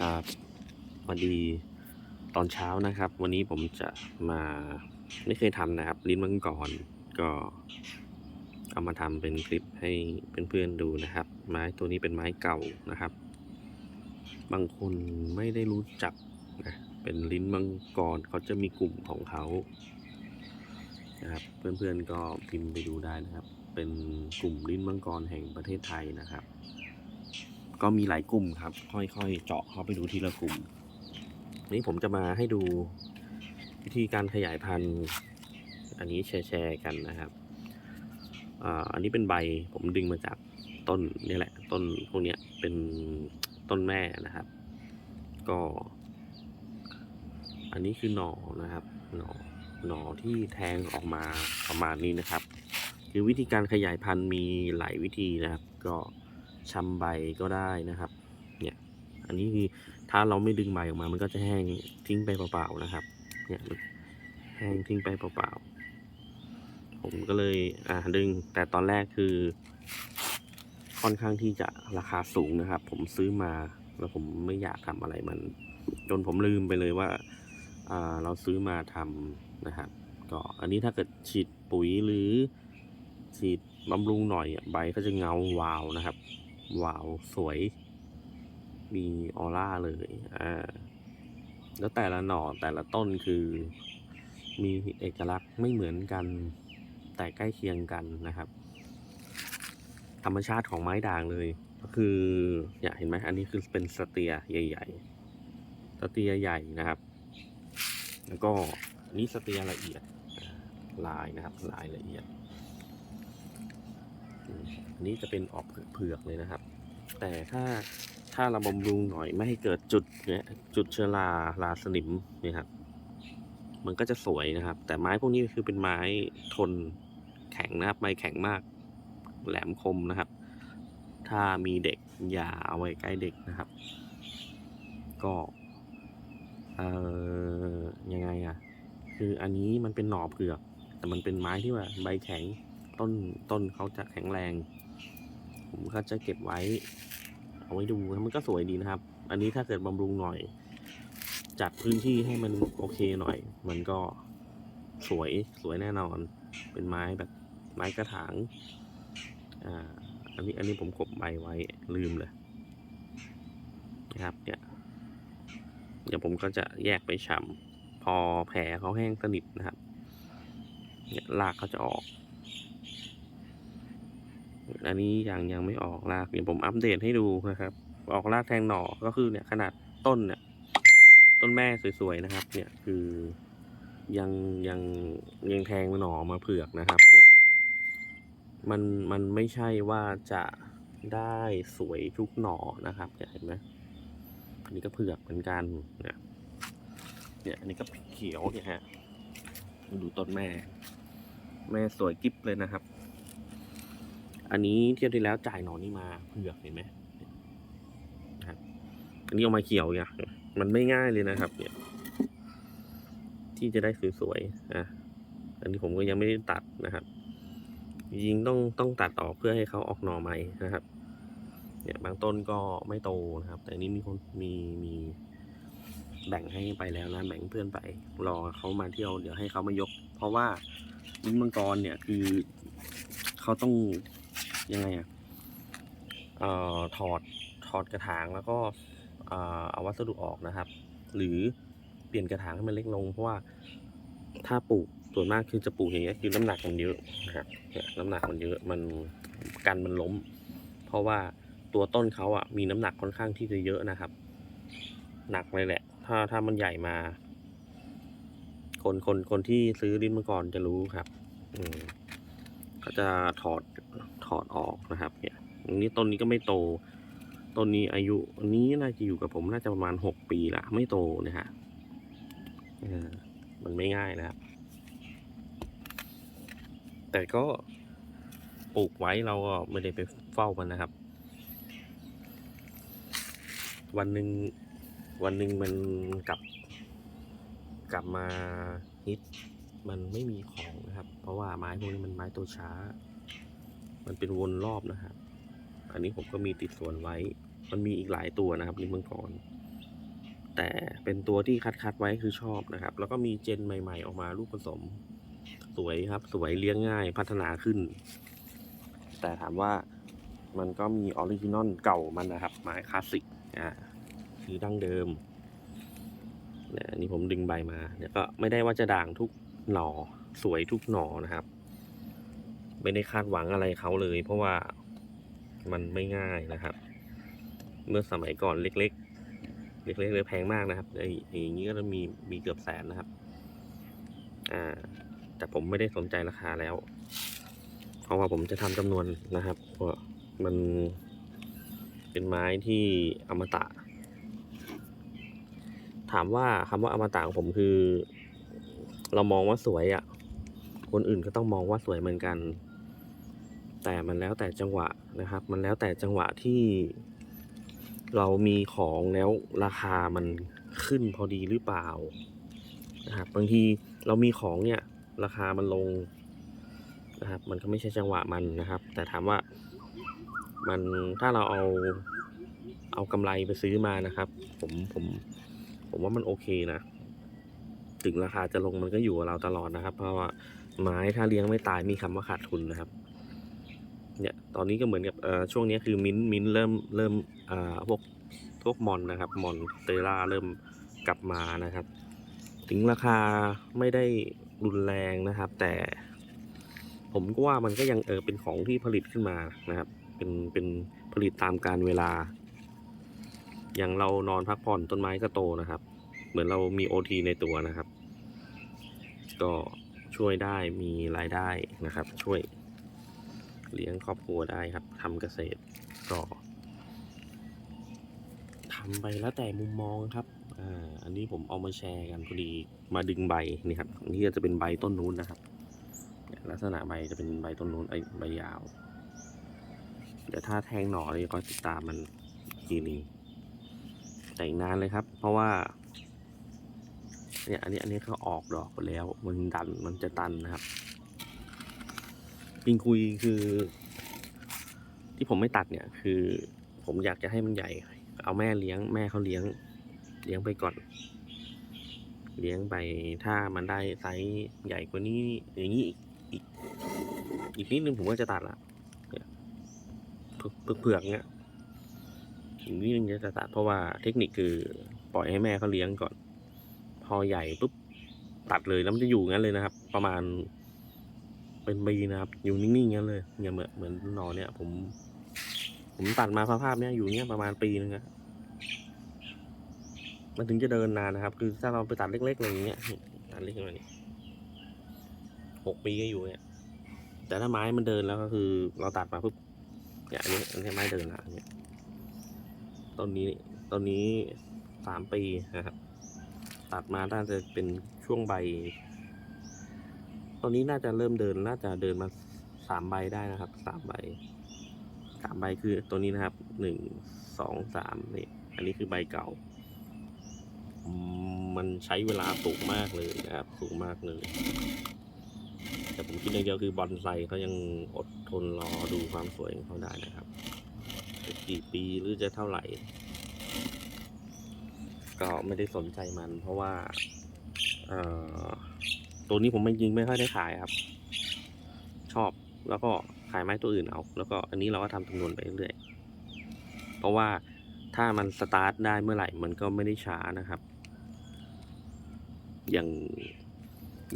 ครับพอดีตอนเช้านะครับ วันนี้ผมจะมาไม่เคยทำนะครับ ลิ้นมังกรก็เอามาทำเป็นคลิปให้เพื่อนๆดูนะครับ ไม้ตัวนี้เป็นไม้เก่านะครับ บางคนไม่ได้รู้จักนะเป็นลิ้นมังกรเขาจะมีกลุ่มของเขานะครับ เพื่อนๆก็พิมพ์ไปดูได้นะครับ เป็นกลุ่มลิ้นมังกรแห่งประเทศไทยนะครับ ก็มีหลายกลุ่มครับ ค่อยๆ เจาะเข้าไปดูทีละกลุ่ม นี้ผมจะมาให้ดูวิธีการขยายพันธุ์ อันนี้แชร์ๆกันนะครับอันนี้เป็นใบผมดึงมาจากต้นนี่แหละ ต้นพวกนี้เป็นต้นแม่นะครับ ก็ อันนี้คือหน่อนะครับ หน่อหน่อที่แทงออกมาประมาณนี้นะครับ คือวิธีการขยายพันธุ์มีหลายวิธีนะครับ ก็ ชำใบก็ได้นะครับ เนี่ย อันนี้คือถ้าเราไม่ดึงใบออกมา มันก็จะแห้งทิ้งไปเปล่าๆนะครับ เนี่ยแห้งทิ้งไปเปล่าๆ ผมก็เลยอ่าดึง แต่ตอนแรกคือ ค่อนข้างที่จะราคาสูงนะครับ ผมซื้อมาแล้วผมไม่อยากทำอะไรมัน จนผมลืมไปเลยว่าอ่าเราซื้อมาทำนะครับ ก็อันนี้ถ้าเกิดฉีดปุ๋ยหรือฉีดบำรุงหน่อยใบก็จะเงาวาวนะครับ วาวสวย มีออร่าเลยอ่าแล้วแต่ละหน่อแต่ละต้นคือ มีเอกลักษณ์ไม่เหมือนกัน แต่ใกล้เคียงกันนะครับ ธรรมชาติของไม้ด่างเลย ก็คือเนี่ยเห็นไหมอันนี้คือเป็นสเตียใหญ่ๆสเตียใหญ่นะครับ แล้วก็นนี้สเตียละเอียดลายนะครับ ลายละเอียด อันนี้จะเป็นออกเผือกเลยนะครับ แต่ถ้าถ้าเราบำรุงหน่อยไม่ให้เกิดจุดเนี่ยจุดเชื้อราราสนิมนี่ครับ มันก็จะสวยนะครับ แต่ไม้พวกนี้คือเป็นไม้ทนแข็งนะครับไม้แข็งมากแหลมคมนะครับ ถ้ามีเด็กอย่าเอาไว้ใกล้เด็กนะครับ ก็เอ่อยังไงอะคืออันนี้มันเป็นหน่อเผือก แต่มันเป็นไม้ที่ว่าใบแข็ง ต้นต้นเขาจะแข็งแรง ผมก็จะเก็บไว้ เอาไว้ดูแล้วมันก็สวยดีนะครับ อันนี้ถ้าเกิดบำรุงหน่อย จัดพื้นที่ให้มันโอเคหน่อย มันก็สวยสวยแน่นอน เป็นไม้แบบไม้กระถาง อ่า อันนี้อันนี้ผมกบใบไว้ลืมเลยนะครับเนี่ยเดี๋ยวผมก็จะแยกไปฉ่ำพอแผลเขาแห้งสนิทนะครับเนี่ยรากเขาจะออก อันนี้ยังยังไม่ออกรากเดี๋ยวผมอัปเดตให้ดูนะครับ ออกรากแทงหน่อก็คือเนี่ยขนาดต้นเนี่ยต้นแม่สวยๆนะครับ เนี่ยคือยังยังยังแทงหน่อมาเผือกนะครับ เนี่ยมันมันไม่ใช่ว่าจะได้สวยทุกหน่อนะครับเห็นไหมอันนี้ก็เผือกเหมือนกันเนี่ยเนี่ยอันนี้ก็เขียวเนี่ยฮะดูต้นแม่ แม่สวยกิ๊บเลยนะครับ อันนี้เที่ยวที่แล้วจ่ายหนอนนี่มาเผือกเห็นไหมครับอันนี้เอามาเขียวเนี่ยมันไม่ง่ายเลยนะครับ เนี่ย ที่จะได้สวยๆอะอันนี้ผมก็ยังไม่ได้ตัดนะครับจริงต้องต้องตัดออกเพื่อให้เขาออกหน่อใหม่นะครับ เนี่ยบางต้นก็ไม่โตนะครับ แต่อันนี้มีคนมีมีแบ่งให้ไปแล้วนะแบ่งเพื่อนไป รอเขามาเที่ยวเดี๋ยวให้เขามายก เพราะว่าลิ้นมังกรเนี่ยคือเขาต้อง ยังไงอะเอ่อถอดถอดกระถางแล้วก็เอ่อเอาวัสดุออกนะครับ หรือเปลี่ยนกระถางให้มันเล็กลง เพราะว่าถ้าปลูกส่วนมากคือจะปลูกอย่างเงี้ยคือน้ำหนักมันเยอะนะครับเนี่ยน้ำหนักมันเยอะมันกันมันล้ม เพราะว่าตัวต้นเขาอะมีน้ำหนักค่อนข้างที่จะเยอะนะครับ หนักเลยแหละ ถ้าถ้ามันใหญ่มา คนคนคนที่ซื้อลิ้นมังกรจะรู้ครับ อืมก็จะถอด ถอดออกนะครับเนี่ยอันนี้ต้นนี้ก็ไม่โต ต้นนี้อายุนี้น่าจะอยู่กับผมน่าจะประมาณหกปีละไม่โตนะฮะมันไม่ง่ายนะครับ แต่ก็ปลูกไว้เราก็ไม่ได้ไปเฝ้ามันนะครับ วันหนึ่งวันหนึ่งมันกลับ กลับมาฮิตมันไม่มีของนะครับ เพราะว่าไม้พวกนี้มันไม้ตัวช้า มันเป็นวนรอบนะครับ อันนี้ผมก็มีติดสวนไว้ มันมีอีกหลายตัวนะครับลิมมังกร แต่เป็นตัวที่คัดคัดไว้คือชอบนะครับ แล้วก็มีเจนใหม่ ๆ ออกมาลูกผสม สวยครับ สวยเลี้ยงง่ายพัฒนาขึ้น แต่ถามว่ามันก็มีออริจินอลเก่ามันนะครับ ไม้คลาสสิกอ่าคือดั้งเดิมเนี่ยนนี้ผมดึงใบมาเนี่ยก็ไม่ได้ว่าจะด่างทุกหน่อ สวยทุกหน่อนะครับ ไม่ได้คาดหวังอะไรเขาเลย เพราะว่ามันไม่ง่ายนะครับ เมื่อสมัยก่อนเล็ก ๆ เล็กๆเลยแพงมากนะครับไอ้อย่างนี้ก็จะมีมีเกือบแสนนะครับ อ่า แต่ผมไม่ได้สนใจราคาแล้ว เพราะว่าผมจะทำจำนวนนะครับเพราะมันเป็นไม้ที่อมตะ ถามว่าคำว่าอมตะของผมคือ เรามองว่าสวยอะ่ะคนอื่นก็ต้องมองว่าสวยเหมือนกัน แต่มันแล้วแต่จังหวะนะครับ มันแล้วแต่จังหวะที่ เรามีของแล้วราคามันขึ้นพอดีหรือเปล่านะครับบางทีเรามีของเนี่ย ราคามันลงนะครับ มันก็ไม่ใช่จังหวะมันนะครับ แต่ถามว่ามันถ้าเราเอาเอากำไรไปซื้อมานะครับ ผมผมผมว่ามันโอเคนะ ถึงราคาจะลงมันก็อยู่กับเราตลอดนะครับ เพราะว่าไม้ถ้าเลี้ยงไม่ตายมีคำว่าขาดทุนนะครับ เนี่ยตอนนี้ก็เหมือนกับช่วงนี้คือมิ้นมิ้นเริ่มเริ่มพวกพวกมอนนะครับมอนเตล่าเริ่มกลับมานะครับ ถึงราคาไม่ได้รุนแรงนะครับ แต่ ผมก็ว่ามันก็ยังเออเป็นของที่ผลิตขึ้นมานะครับ เป็นเป็นผลิตตามการเวลา อย่างเรานอนพักผ่อนต้นไม้ก็โตนะครับ เหมือนเรามีโอทีในตัวนะครับ ก็ช่วยได้มีรายได้นะครับ ช่วย เลี้ยงครอบครัวได้ครับทำเกษตรก็ทำไปแล้วแต่มุมมองครับอ่าอันนี้ผมเอามาแชร์กันพอดีมาดึงใบนี่ครับนี่จะเป็นใบต้นนู้นนะครับเนี่ยลักษณะใบจะเป็นใบต้นนู้นไอใบยาว เดี๋ยวถ้าแทงหน่อนี่ก็ติดตามมันทีนึงแต่อีกนานเลยครับ เพราะว่าเนี่ยอันนี้อันนี้เขาออกดอกไปแล้ว มันดันมันจะตันนะครับ ปิงคุยคือ ที่ผมไม่ตัดเนี่ย คือ ผมอยากจะให้มันใหญ่ เอาแม่เลี้ยงแม่เขาเลี้ยง เลี้ยงไปก่อน เลี้ยงไปถ้ามันได้ไซส์ใหญ่กว่านี้อย่างนี้อีกอีกนิดนึงผมก็จะตัดละเผือกเผือกเนี้ยอีกนิดนึงจะตัดเพราะว่าเทคนิคคือปล่อยให้แม่เขาเลี้ยงก่อน พอใหญ่ปุ๊บตัดเลยแล้วมันจะอยู่งั้นเลยนะครับ ประมาณ เป็นปีนะครับ อยู่นิ่งๆงั้นเลยเนี่ยเหมือนเหมือนหนอนเนี่ย ผม ผมตัดมาสภาพเนี้ยอยู่เนี้ยประมาณปีนึงอะมันถึงจะเดินนานนะครับ คือถ้าเราไปตัดเล็กๆอะไรอย่างเงี้ยตัดเล็กๆแบบนี้หกปีก็อยู่เนี่ย แต่ถ้าไม้มันเดินแล้วก็คือ เราตัดมาปุ๊บเนี่ยอันนี้อันนี้ไม้เดินละเนี่ยต้นนี้ต้นนี้สามปีนะครับ ตัดมาน่าจะเป็นช่วงใบ อนนี้น่าจะเริ่มเดินน่าจะเดินมาสามใบได้นะครับสามใบสามใบคือตัวนี้นะครับหนึ่งสองสามนี่อันนี้คือใบเก่า มันใช้เวลาสูงมากเลยนะครับสูงมากเลยแต่ผมคิดอย่างเดียวคือบอนไซเขายังอดทนรอดูความสวยของเขาได้นะครับกี่ปีหรือจะเท่าไหร่ ก็ไม่ได้สนใจมันเพราะว่า เอ่อ ตัวนี้ผมไม่ยิงไม่ค่อยได้ขายครับ ชอบแล้วก็ขายไม้ตัวอื่นเอา แล้วก็อันนี้เราก็ทำจำนวนไปเรื่อยเพราะว่าถ้ามันสตาร์ทได้เมื่อไหร่มันก็ไม่ได้ช้านะครับ อย่าง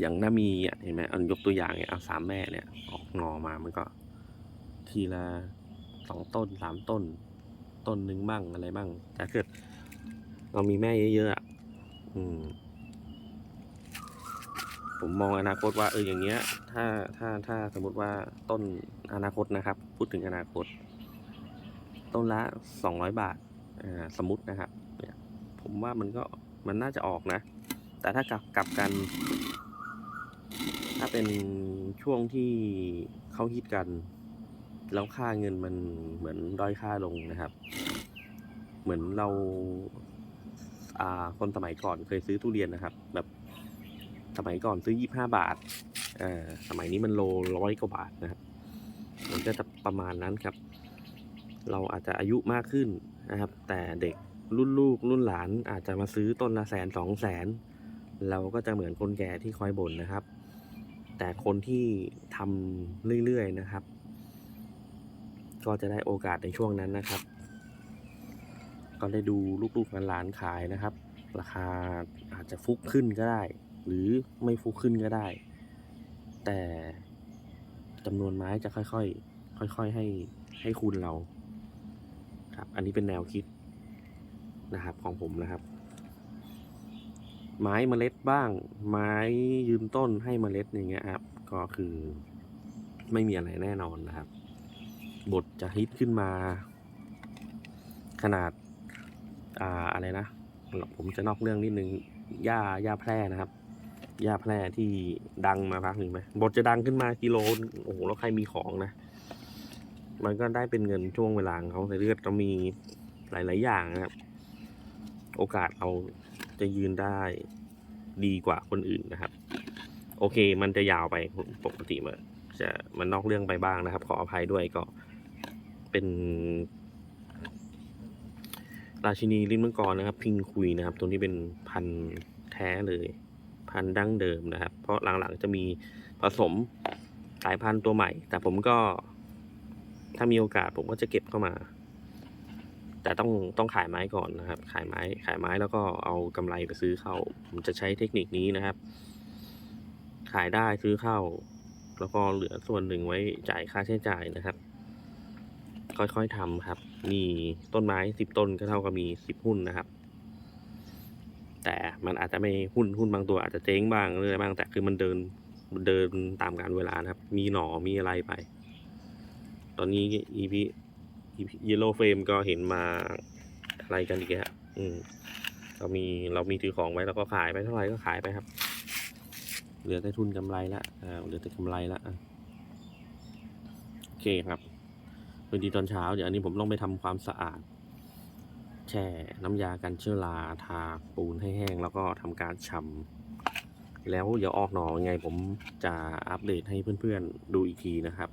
อย่างน่ามีอะเห็นไหมอันยกตัวอย่างเนี่ยเอาสามแม่เนี่ย ออกหนอมามันก็ ทีละสองต้นสามต้น ต้นหนึ่งบ้างอะไรบ้างแต่เกิดเรามีแม่เยอะๆอะอืม ผมมองอนาคตว่าเอออย่างเงี้ย ถ้าถ้าถ้าสมมติว่าต้นอนาคตนะครับ พูดถึงอนาคต ต้นละสองร้อยบาทอ่าสมมตินะครับเนี่ยผมว่ามันก็มันน่าจะออกนะ แต่ถ้ากลับกลับกัน ถ้าเป็นช่วงที่เขาฮิตกัน แล้วค่าเงินมันเหมือนด้อยค่าลงนะครับ เหมือนเราอ่าคนสมัยก่อนเคยซื้อทุเรียนนะครับ แบบ สมัยก่อนซื้อยี่ห้าบาทเอ่อสมัยนี้มันโลร้อยกว่าบาทนะครับ มันก็จะประมาณนั้นครับ เราอาจจะอายุมากขึ้นนะครับ แต่เด็กรุ่นลูกรุ่นหลานอาจจะมาซื้อต้นละแสนสองแสนเราก็จะเหมือนคนแก่ที่คอยบ่นนะครับ แต่คนที่ทำเรื่อยๆนะครับ ก็จะได้โอกาสในช่วงนั้นนะครับ ก็ได้ดูลูกๆหลานๆขายนะครับ ราคาอาจจะฟุกขึ้นก็ได้ หรือไม่ฟุกขึ้นก็ได้ แต่จำนวนไม้จะค่อยๆ ค่อยๆ ให้ให้คุณเรา ครับ อันนี้เป็นแนวคิดนะครับของผมนะครับ ไม้เมล็ดบ้าง ไม้ยืนต้นให้เมล็ดอย่างเงี้ยครับ ก็คือไม่มีอะไรแน่นอนนะครับ บทจะฮิตขึ้นมา ขนาด อ่าอะไรนะ ผมจะนอกเรื่องนิดนึงหญ้าหญ้าแพร่นะครับ หญ้าแพร่ที่ดังมาพักหนึ่งไหมบทจะดังขึ้นมากิโลโอ้โหแล้วใครมีของนะ มันก็ได้เป็นเงินช่วงเวลาของเขาแต่เลือดก็มีหลาย ๆ อย่างนะครับ โอกาสเราจะยืนได้ดีกว่าคนอื่นนะครับ โอเค มันจะยาวไปปกติมันจะมันนอกเรื่องไปบ้างนะครับ ขออภัยด้วยก็เป็น ราชินีลิ้นมังกรนะครับ พิงคุยนะครับ ตัวนี้เป็นพันธุ์แท้เลย พันธุ์ดั้งเดิมนะครับ เพราะหลังๆจะมีผสมสายพันธุ์ตัวใหม่ แต่ผมก็ ถ้ามีโอกาสผมก็จะเก็บเข้ามา แต่ต้องต้องขายไม้ก่อนนะครับ ขายไม้ขายไม้แล้วก็เอากำไรไปซื้อเข้า ผมจะใช้เทคนิคนี้นะครับ ขายได้ซื้อเข้า แล้วก็เหลือส่วนหนึ่งไว้จ่ายค่าใช้จ่ายนะครับ ค่อยๆทำครับ มีต้นไม้สิบต้นก็เท่ากับมีสิบหุ้นนะครับ แต่มันอาจจะไม่หุ้นหุ้นบางตัวอาจจะเจ๊งบ้างหรืออะไรบ้าง แต่คือมันเดินเดินตามกาลเวลานะครับ มีหนอมีอะไรไป ตอนนี้ EP EP Yellow Frame ก็เห็นมาอะไรกันอีกแล้วอืมเรามีเรามีถือของไว้แล้วก็ขายไปเท่าไหร่ก็ขายไปครับ เหลือแต่ทุนกำไรละอ่าเหลือแต่กำไรละโอเคครับพอดีตอนเช้าเดี๋ยวอันนี้ผมต้องไปทำความสะอาด แช่น้ำยากันเชื้อราทาปูนให้แห้ง แล้วก็ทำการชำแล้วเดี๋ยวออกหนอยังไงผมจะอัปเดตให้เพื่อนๆดูอีกทีนะครับ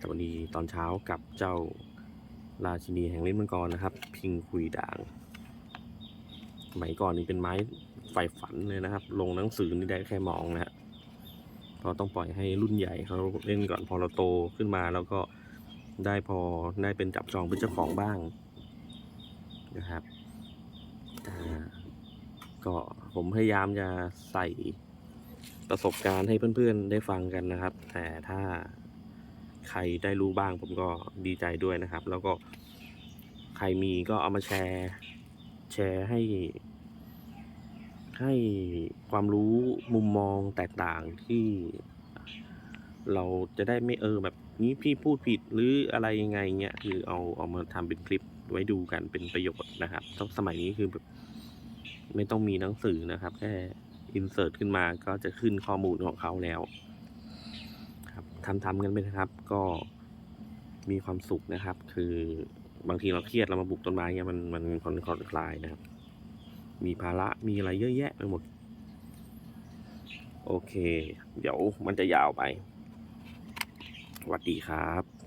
สวัสดีตอนเช้ากับเจ้าราชินีแห่งเลิ้นมังกรนะครับ พิงคุยด่างสมัยก่อนนี่เป็นไม้ไฟฝันเลยนะครับ ลงหนังสือนี่ได้แค่มองนะฮะเพราต้องปล่อยให้รุ่นใหญ่เขาเล่นก่อนพอเราโตขึ้นมาแล้วก็ได้พอได้เป็นจับจองเป็นเจ้าของบ้าง นะครับก็ผมพยายามจะใส่ประสบการณ์ให้เพื่อนๆได้ฟังกันนะครับ แต่ถ้าใครได้รู้บ้างผมก็ดีใจด้วยนะครับ แล้วก็ใครมีก็เอามาแชร์ แชร์ให้ ให้ความรู้มุมมองแตกต่างที่ เราจะได้ไม่เออแบบนี้พี่พูดผิดหรืออะไรยังไงเงี้ยคือเอาเอามาทำเป็นคลิป ไว้ดูกันเป็นประโยชน์นะครับต้องสมัยนี้คือแบบไม่ต้องมีหนังสือนะครับ แค่อินเสิร์ตขึ้นมาก็จะขึ้นข้อมูลของเขาแล้วครับทำทำกันไปนะครับ ก็มีความสุขนะครับ คือบางทีเราเครียดเรามาบุกต้นไม้เงี้ยมันมันผ่อนผ่อนคลายนะครับ มีภาระมีอะไรเยอะแยะไปหมด โอเค เดี๋ยวมันจะยาวไปสวัสดีครับ